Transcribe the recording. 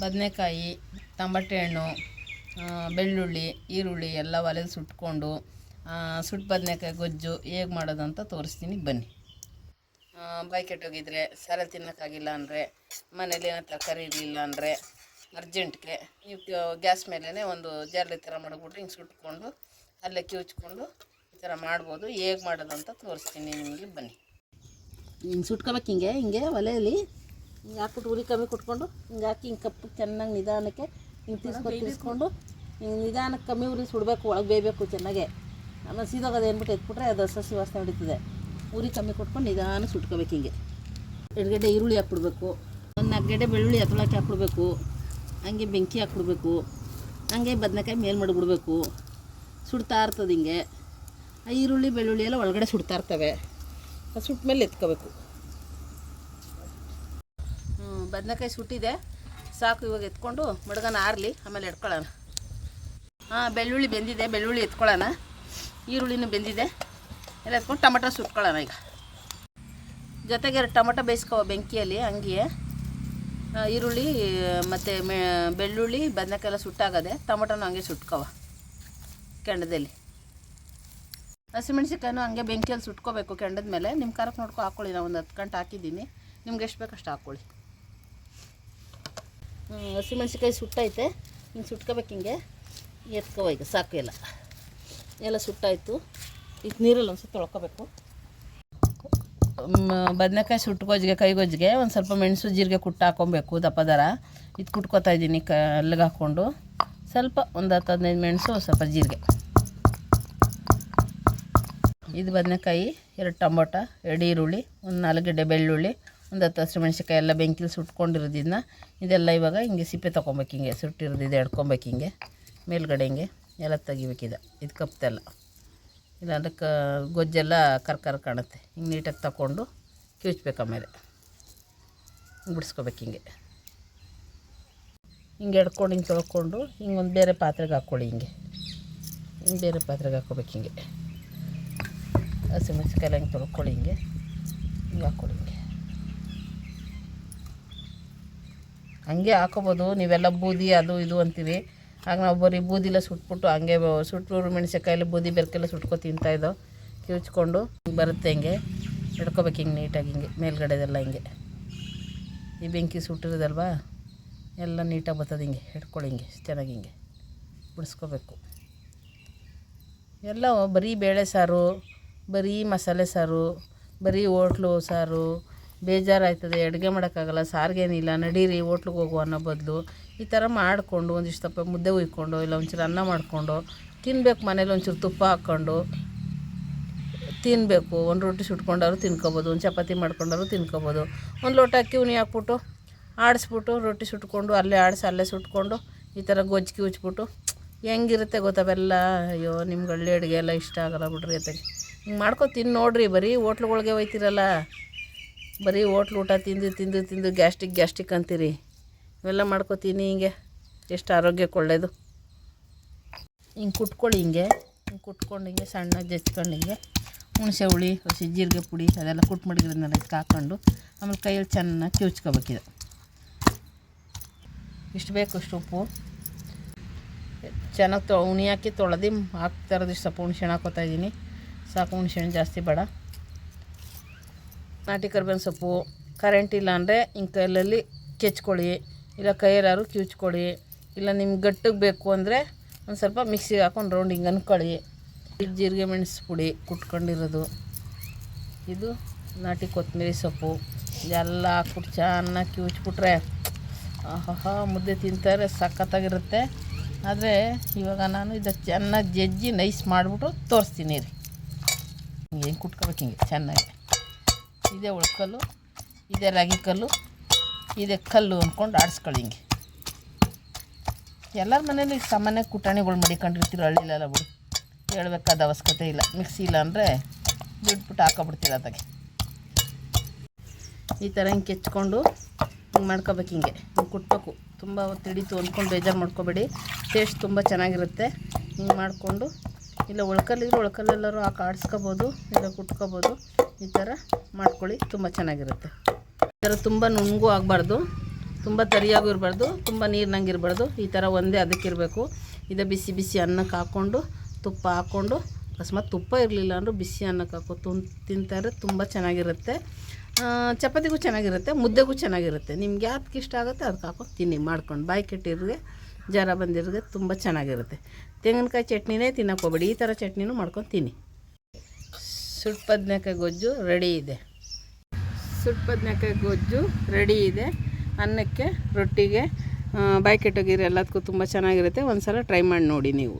ಬದನೆಕಾಯಿ ಟಮಟೆ ಹಣ್ಣು ಬೆಳ್ಳುಳ್ಳಿ, ಈರುಳ್ಳಿ ಎಲ್ಲ ಒಲೆಲಿ ಸುಟ್ಕೊಂಡು ಸುಟ್ಟು ಬದನೆಕಾಯಿ ಗೊಜ್ಜು ಹೇಗೆ ಮಾಡೋದು ಅಂತ ತೋರಿಸ್ತೀನಿ ಬನ್ನಿ. ಬಾಯಿ ಕೆಟ್ಟೋಗಿದ್ರೆ ಸಾಲ ತಿನ್ನೋಕ್ಕಾಗಿಲ್ಲ ಅಂದರೆ, ಮನೇಲಿ ಏನೋ ತರಕಾರಿ ಇರಲಿಲ್ಲ ಅಂದರೆ ಅರ್ಜೆಂಟ್ಗೆ ನೀವು ಗ್ಯಾಸ್ ಮೇಲೇ ಒಂದು ಜಾರ್ಲಿ ಥರ ಮಾಡಿಬಿಟ್ರೆ ಹಿಂಗೆ ಸುಟ್ಕೊಂಡು ಅಲ್ಲೇ ಕಿವುಚ್ಕೊಂಡು ಈ ಥರ ಮಾಡ್ಬೋದು. ಹೇಗೆ ಮಾಡೋದು ಅಂತ ತೋರಿಸ್ತೀನಿ ನಿಮಗೆ ಬನ್ನಿ. ಹಿಂಗೆ ಸುಟ್ಕೋಬೇಕು ಹಿಂಗೆ ಹಿಂಗೆ ಒಲೆಯಲ್ಲಿ ಹಿಂಗೆ ಹಾಕ್ಬಿಟ್ಟು ಉರಿ ಕಮ್ಮಿ ಕೊಟ್ಕೊಂಡು ಹಿಂಗೆ ಹಾಕಿ ಹಿಂಗೆ ಕಪ್ಪು ಚೆನ್ನಾಗಿ ನಿಧಾನಕ್ಕೆ ಹಿಂಗೆ ತಿರ್ಸ್ಕೊಂಡು ತಿರ್ಸ್ಕೊಂಡು ಹಿಂಗೆ ನಿಧಾನಕ್ಕೆ ಕಮ್ಮಿ ಉರಿ ಸುಡಬೇಕು ಒಳಗೆ ಬೇಯಬೇಕು ಚೆನ್ನಾಗೆ. ಆಮೇಲೆ ಸೀದೋಗೋದು ಏನ್ಬಿಟ್ಟು ಎತ್ಬಿಟ್ರೆ ಅದು ಸಸಿ ವಾಸನೆ ಹೊಡಿತದೆ. ಉರಿ ಕಮ್ಮಿ ಕೊಟ್ಕೊಂಡು ನಿಧಾನ ಸುಟ್ಕೋಬೇಕು ಹಿಂಗೆ. ಎಡಗಡೆ ಈರುಳ್ಳಿ ಹಾಕ್ಬಿಡ್ಬೇಕು. ಒಂದು ನಾಲ್ಕು ಗಡ್ಡೆ ಬೆಳ್ಳುಳ್ಳಿ ಹತ್ತೊಳಕ್ಕೆ ಹಾಕ್ಬಿಡ್ಬೇಕು. ಹಂಗೆ ಬೆಂಕಿ ಹಾಕ್ಬಿಡ್ಬೇಕು. ಹಂಗೆ ಬದನೆಕಾಯಿ ಮೇಲ್ ಮಾಡಿಬಿಡ್ಬೇಕು. ಸುಡ್ತಾ ಇರ್ತದೆ ಹಿಂಗೆ. ಆ ಈರುಳ್ಳಿ ಬೆಳ್ಳುಳ್ಳಿ ಎಲ್ಲ ಒಳಗಡೆ ಸುಡ್ತಾ ಇರ್ತವೆ. ಸುಟ್ಟ ಮೇಲೆ ಎತ್ಕೋಬೇಕು. ಬದನೆಕಾಯಿ ಸುಟ್ಟಿದೆ. ಸಾಕು ಇವಾಗ ಎತ್ಕೊಂಡು ಮಡ್ಗನ ಆರಲಿ ಆಮೇಲೆ ಎಡ್ಕೊಳ್ಳೋಣ. ಹಾಂ ಬೆಳ್ಳುಳ್ಳಿ ಬೆಂದಿದೆ ಬೆಳ್ಳುಳ್ಳಿ ಎತ್ಕೊಳ್ಳೋಣ. ಈರುಳ್ಳಿನೂ ಬೆಂದಿದೆ. ಎಲ್ಲ ಎತ್ಕೊಂಡು ಟೊಮಟೊ ಸುಟ್ಕೊಳ್ಳೋಣ ಈಗ. ಜೊತೆಗೆ ಎರಡು ಟೊಮಟೊ ಬೇಯಿಸ್ಕೋ ಬೆಂಕಿಯಲ್ಲಿ ಹಂಗೆ ಈರುಳ್ಳಿ ಮತ್ತು ಬೆಳ್ಳುಳ್ಳಿ ಬದನೆಕಾಯಿ ಎಲ್ಲ ಸುಟ್ಟಾಗದೆ ಟೊಮಟೊನೂ ಹಂಗೆ ಸುಟ್ಕೋವ ಕೆಂಡದಲ್ಲಿ. ಹಸಿಮೆಣಸಿಕಾಯಿನು ಹಂಗೆ ಬೆಂಕಿಯಲ್ಲಿ ಸುಟ್ಕೋಬೇಕು ಕೆಂಡದ ಮೇಲೆ. ನಿಮ್ಮ ಖಾರಕ್ಕೆ ನೋಡ್ಕೊ ಹಾಕ್ಕೊಳ್ಳಿ ನಾವು ಒಂದು ಹತ್ತು ಗಂಟೆ ಹಾಕಿದ್ದೀನಿ. ನಿಮ್ಗೆ ಎಷ್ಟು ಬೇಕಷ್ಟು ಹಾಕ್ಕೊಳ್ಳಿ ಹ್ಮ್, ಹಸಿಮೆಣ್ಸಿಕಾಯಿ ಸುಟ್ಟೈತೆ. ಹಿಂಗೆ ಸುಟ್ಕೋಬೇಕು ಹಿಂಗೆ. ಎತ್ಕೋ ಈಗ, ಸಾಕು ಎಲ್ಲ. ಎಲ್ಲ ಸುಟ್ಟಾಯಿತು. ಈಗ ನೀರಲ್ಲಿ ಒಂದು ಸುತ್ತ ತೊಳ್ಕೊಬೇಕು ಬದನೆಕಾಯಿ ಸುಟ್ಟು ಗೊಜ್ಜಿಗೆ ಕೈ ಗೊಜ್ಜಿಗೆ ಒಂದು ಸ್ವಲ್ಪ ಮೆಣಸು, ಜೀರಿಗೆ ಕುಟ್ಟು ಹಾಕೊಬೇಕು, ದಪ್ಪ ದರ. ಇದು ಕುಟ್ಕೋತಾ ಇದ್ದೀನಿ ಕ, ಅಲ್ಲಿಗೆ ಹಾಕ್ಕೊಂಡು. ಸ್ವಲ್ಪ ಒಂದು ಹತ್ತು ಹದಿನೈದು ಮೆಣಸು ಸ್ವಲ್ಪ ಜೀರಿಗೆ. ಇದು ಬದನೆಕಾಯಿ, ಎರಡು ಟೊಮೊಟೊ ಎರಡು ಈರುಳ್ಳಿ, ಒಂದು ನಾಲ್ಕು ಬೆಳ್ಳುಳ್ಳಿ ಒಂದು ಹತ್ತು ಹಸಿರು ಮೆಣಸಿನ್ಕಾಯಿ ಎಲ್ಲ ಬೆಂಕಿಲಿ ಸುಟ್ಕೊಂಡಿರೋದನ್ನ ಇದೆಲ್ಲ ಇವಾಗ ಹಿಂಗೆ ಸಿಪ್ಪೆ ತೊಗೊಬೇಕು ಹಿಂಗೆ ಸುಟ್ಟಿರೋದಿದೆ ಎಡ್ಕೊಬೇಕು ಹಿಂಗೆ, ಮೇಲ್ಗಡೆ ಹಿಂಗೆ, ಎಲ್ಲ ತೆಗಿಬೇಕಿದೆ ಇದು ಕಪ್ತೆಲ್ಲ. ಇಲ್ಲಾಂದ್ರೆ ಕ ಗೊಜ್ಜೆಲ್ಲ ಕರ್ಕರ್ ಕಾಣುತ್ತೆ, ಹಿಂಗೆ ನೀಟಾಗಿ ತಗೊಂಡು ಕಿವುಚ್ಬೇಕು ಆಮೇಲೆ ಹಿಂಗೆ ಬಿಡಿಸ್ಕೋಬೇಕು ಹಿಂಗೆ. ಹಿಂಗೆ ಎಡ್ಕೊಂಡು ಹಿಂಗೆ ತೊಳ್ಕೊಂಡು ಹಿಂಗೆ ಒಂದು ಬೇರೆ ಪಾತ್ರೆಗೆ ಹಾಕ್ಕೊಳ್ಳಿ ಹಿಂಗೆ ಹಿಂಗೆ ಬೇರೆ ಪಾತ್ರೆಗೆ ಹಾಕ್ಕೋಬೇಕು ಹಿಂಗೆ. ಹಸಿಮೆಣ್ಸಿಕಾಯಿ ಹಿಂಗೆ ತೊಳ್ಕೊಳ್ಳಿ ಹಿಂಗೆ ಹಿಂಗೆ ಹಾಕ್ಕೊಳ್ಳಿ ಹಿಂಗೆ ಹಾಕೋಬೋದು. ನೀವೆಲ್ಲ ಬೂದಿ ಅದು ಇದು ಅಂತೀವಿ. ಆಗ ನಾವು ಬರೀ ಬೂದಿಲ್ಲ ಸುಟ್ಬಿಟ್ಟು ಹಂಗೆ ಸುಟ್ಟು ಮೆಣಸಿನಕಾಯಲ್ಲಿ ಬೂದಿ ಬೆರಕೆಲ್ಲ ಸುಟ್ಕೊ ತಿಂತಾಯಿದ್ದೋ ಕಿವುಚ್ಕೊಂಡು ಬರುತ್ತೆ ಹಿಂಗೆ. ಹಿಡ್ಕೊಬೇಕು ಹಿಂಗೆ ನೀಟಾಗಿ ಹಿಂಗೆ, ಮೇಲ್ಗಡೆದೆಲ್ಲ ಹಿಂಗೆ. ಈ ಬೆಂಕಿ ಸುಟ್ಟಿರೋದಲ್ವಾ? ಎಲ್ಲ ನೀಟಾಗಿ ಬರ್ತದೆ ಹಿಂಗೆ, ಹಿಡ್ಕೊಳ್ಳಿ ಹಿಂಗೆ, ಚೆನ್ನಾಗಿ ಹಿಂಗೆ. ಬಿಡಿಸ್ಕೋಬೇಕು. ಎಲ್ಲ ಬರೀ ಬೇಳೆ ಸಾರು, ಬರೀ ಮಸಾಲೆ ಸಾರು, ಬರೀ ಹೋಟ್ಲು ಸಾರು ಬೇಜಾರಾಯ್ತದೆ, ಅಡುಗೆ ಮಾಡೋಕ್ಕಾಗಲ್ಲ, ಸಾರಿಗೇನಿಲ್ಲ, ನಡೀರಿ, ಹೋಟ್ಲಿಗೆ ಹೋಗುವ ಅನ್ನೋ ಬದಲು ಈ ಥರ ಮಾಡಿಕೊಂಡು ಒಂದಿಷ್ಟು ತಪ್ಪ ಮುದ್ದೆ ಹುಯ್ಕೊಂಡು ಇಲ್ಲ ಒಂಚೂರು ಅನ್ನ ಮಾಡಿಕೊಂಡು ತಿನ್ಬೇಕು ಮನೇಲಿ ಒಂಚೂರು ತುಪ್ಪ ಹಾಕ್ಕೊಂಡು ತಿನ್ನಬೇಕು ಒಂದು ರೊಟ್ಟಿ ಸುಟ್ಕೊಂಡಾದ್ರು ತಿನ್ಕೋಬೋದು, ಒಂದು ಚಪಾತಿ ಮಾಡ್ಕೊಂಡಾದ್ರು ತಿನ್ಕೋಬೋದು. ಒಂದು ಲೋಟ ಅಕ್ಕಿ ಉನಿ ಹಾಕ್ಬಿಟ್ಟು ಆಡಿಸ್ಬಿಟ್ಟು ರೊಟ್ಟಿ ಸುಟ್ಕೊಂಡು ಅಲ್ಲೇ ಆಡಿಸಿ ಅಲ್ಲೇ ಸುಟ್ಕೊಂಡು ಈ ಥರ ಗೊಜ್ಜಿಗೆ ಉಜ್ಬಿಟ್ಟು ಹೆಂಗಿರುತ್ತೆ ಗೊತ್ತಾವೆಲ್ಲ ಅಯ್ಯೋ, ನಿಮ್ಗೆ ಹಳ್ಳಿ ಅಡುಗೆ ಎಲ್ಲ ಇಷ್ಟ ಆಗಲ್ಲ ಬಿಡ್ರಿ ಅಂತ ಹಿಂಗೆ ಮಾಡ್ಕೊ ತಿನ್ನು ನೋಡ್ರಿ ಬರೀ ಹೋಟ್ಲುಗಳಿಗೆ ಹೋಯ್ತಿರಲ್ಲ. ಬರೀ ಓಟ್ಲು ಊಟ ತಿಂದು ತಿಂದು ತಿಂದು ಗ್ಯಾಸ್ಟಿಕ್ ಗ್ಯಾಸ್ಟಿಕ್ ಅಂತೀರಿ. ಇವೆಲ್ಲ ಮಾಡ್ಕೊತೀನಿ ಹಿಂಗೆ. ಎಷ್ಟು ಆರೋಗ್ಯಕ್ಕೆ ಒಳ್ಳೆಯದು ಹಿಂಗೆ ಕುಟ್ಕೊಳ್ಳಿ ಹಿಂಗೆ. ಹಿಂಗೆ ಕುಟ್ಕೊಂಡು ಹಿಂಗೆ ಸಣ್ಣಗೆ ಜಚ್ಕೊಂಡು ಹಿಂಗೆ. ಹುಣಸೆ ಹುಳಿ ಹಸಿ ಜೀರಿಗೆ ಪುಡಿ ಅದೆಲ್ಲ ಕುಟ್ಟು ಮಾಡಿದ್ರೆ ಇದಕ್ಕೆ ಹಾಕ್ಕೊಂಡು ಆಮೇಲೆ ಕೈಯಲ್ಲಿ ಚೆನ್ನಾಗಿ ಕಿವುಚ್ಕೋಬೇಕಿದೆ. ಇಷ್ಟು ಬೇಕು ಇಷ್ಟು ಉಪ್ಪು. ಚೆನ್ನಾಗಿ ತೊ ಉಣಿ ಹಾಕಿ ತೊಳೆದು ಹಾಕ್ತಾ ಇರೋದು ಸ್ವಲ್ಪ ಹುಣ್ಸೆ ಹಣ್ಣು ಹಾಕೋತಾ ಇದ್ದೀನಿ. ಸಾಕು ಹುಣ್ಸೆ ಹಣ್ಣು ಜಾಸ್ತಿ ಬೇಡ. ನಾಟಿ ಕರ್ಬೇವಿನ ಸೊಪ್ಪು ಕರೆಂಟ್ ಇಲ್ಲ ಅಂದರೆ ಹಿಂಗೆ ಕೈಯಲ್ಲಿ ಕೆಚ್ಕೊಳ್ಳಿ, ಇಲ್ಲ ಕೈಯಲ್ಲಾದ್ರೂ ಕಿವುಚ್ಕೊಳ್ಳಿ, ಇಲ್ಲ ನಿಮ್ಗೆ ಗಟ್ಟಿಗೆ ಬೇಕು ಅಂದರೆ ಒಂದು ಸ್ವಲ್ಪ ಮಿಕ್ಸಿಗೆ ಹಾಕೊಂಡು ರೌಂಡ್ ಹಿಂಗೆ ಅನ್ಕೊಳ್ಳಿ. ಜೀರಿಗೆ ಮೆಣಸು ಪುಡಿ ಕುಟ್ಕೊಂಡಿರೋದು. ಇದು ನಾಟಿ ಕೊತ್ತಂಬರಿ ಸೊಪ್ಪು. ಇದೆಲ್ಲ ಹಾಕ್ಬಿಟ್ಟು ಚೆನ್ನಾಗಿ ಕಿವುಚ್ಬಿಟ್ರೆ ಆಹಾ ಮುದ್ದೆ ತಿಂತಾರೆ, ಸಖತ್ತಾಗಿರುತ್ತೆ. ಆದರೆ ಇವಾಗ ನಾನು ಇದು ಚೆನ್ನಾಗಿ ಜಜ್ಜಿ ನೈಸ್ ಮಾಡಿಬಿಟ್ಟು ತೋರಿಸ್ತೀನಿ ರೀ. ಹಿಂಗೆ ಹೆಂಗೆ ಕುಟ್ಕೋಬೇಕು ಹಿಂಗೆ ಚೆನ್ನಾಗಿ. ಇದೇ ಉಳ್ಕಲ್ಲು, ಇದೇ ರಾಗಿ ಕಲ್ಲು, ಇದೇ ಕಲ್ಲು ಅಂದ್ಕೊಂಡು ಆಡಿಸ್ಕೊಳ್ಳಿ ಹಿಂಗೆ. ಎಲ್ಲರ ಮನೇಲಿ ಸಾಮಾನ್ಯ ಕುಟಾಣಿಗಳು ಮಡಿಕೊಂಡಿರ್ತೀರೋ ಹಳ್ಳಿಲೆಲ್ಲ ಬಿಡು. ಹೇಳ್ಬೇಕಾದ ಅವಶ್ಯಕತೆ ಇಲ್ಲ. ಮಿಕ್ಸಿ ಇಲ್ಲ ಅಂದರೆ ಬಿಟ್ಬಿಟ್ಟು ಹಾಕೊಬಿಡ್ತೀರ ಅದಾಗೆ. ಈ ಥರ ಹಿಂಗೆ ಕೆಚ್ಕೊಂಡು ಹಿಂಗೆ ಮಾಡ್ಕೋಬೇಕು ಹಿಂಗೆ. ಹಿಂಗೆ ಕುಟ್ಬೇಕು. ತುಂಬ ತಿಳೀತು ಅಂದ್ಕೊಂಡು ಬೇಜಾರು ಮಾಡ್ಕೋಬೇಡಿ. ಟೇಸ್ಟ್ ತುಂಬ ಚೆನ್ನಾಗಿರುತ್ತೆ. ಹಿಂಗೆ ಮಾಡಿಕೊಂಡು ಇಲ್ಲ ಉಳ್ಕಲ್ಲಿದ್ರೆ ಉಳ್ಕಲ್ಲೆಲ್ಲರೂ ಹಾಕಿ ಆಡಿಸ್ಕೋಬೋದು, ಇಲ್ಲ ಕುಟ್ಕೋಬೋದು. ಈ ಥರ ಮಾಡ್ಕೊಳ್ಳಿ, ತುಂಬ ಚೆನ್ನಾಗಿರುತ್ತೆ. ಈ ಥರ ತುಂಬ ನುಣ್ಣಗೂ ಆಗಬಾರ್ದು, ತುಂಬ ತರಿಯಾಗೂ ಇರಬಾರ್ದು, ತುಂಬ ನೀರಿನಂಗೆ ಇರಬಾರ್ದು. ಈ ಥರ ಒಂದೇ ಅದಕ್ಕಿರಬೇಕು ಇದು ಬಿಸಿ ಬಿಸಿ ಅನ್ನಕ್ಕೆ ಹಾಕ್ಕೊಂಡು, ತುಪ್ಪ ಹಾಕ್ಕೊಂಡು, ಅಕಸ್ಮಾತ್ ತುಪ್ಪ ಇರಲಿಲ್ಲ ಅಂದರೂ ಬಿಸಿ ಅನ್ನಕ್ಕೆ ಹಾಕೋ ತುಂ, ತಿಂತಾರೆ, ತುಂಬ ಚೆನ್ನಾಗಿರುತ್ತೆ. ಚಪಾತಿಗೂ ಚೆನ್ನಾಗಿರುತ್ತೆ, ಮುದ್ದೆಗೂ ಚೆನ್ನಾಗಿರುತ್ತೆ. ನಿಮ್ಗೆ ಯಾವ್ದಕ್ಕೆ ಇಷ್ಟ ಆಗುತ್ತೆ ಅದಕ್ಕೆ ಹಾಕೊಂಡು ತಿನ್ನಿ, ಮಾಡ್ಕೊಂಡು. ಬಾಯಿ ಕೆಟ್ಟಿರ್ಗೆ ಜ್ವರ ಬಂದಿರ್ಗೆ ತುಂಬ ಚೆನ್ನಾಗಿರುತ್ತೆ. ತೆಂಗಿನಕಾಯಿ ಚಟ್ನಿನೇ ತಿನ್ನಕ್ಕೆ ಹೋಗ್ಬೇಡಿ, ಈ ಥರ ಚಟ್ನಿನೂ ಮಾಡ್ಕೊಂಡು ತಿನ್ನಿ. ಸುಟ್ಟು ಬದನೆಕಾಯಿ ಗೊಜ್ಜು ರೆಡಿ ಇದೆ. ಸುಟ್ಟು ಬದನೆಕಾಯಿ ಗೊಜ್ಜು ರೆಡಿ ಇದೆ. ಅನ್ನಕ್ಕೆ, ರೊಟ್ಟಿಗೆ ಬಾಯಿ ಕೆಟ್ಟೋಗಿರೋ ಎಲ್ಲದಕ್ಕೂ ತುಂಬ ಚೆನ್ನಾಗಿರುತ್ತೆ. ಒಂದು ಸಲ ಟ್ರೈ ಮಾಡಿ ನೋಡಿ ನೀವು.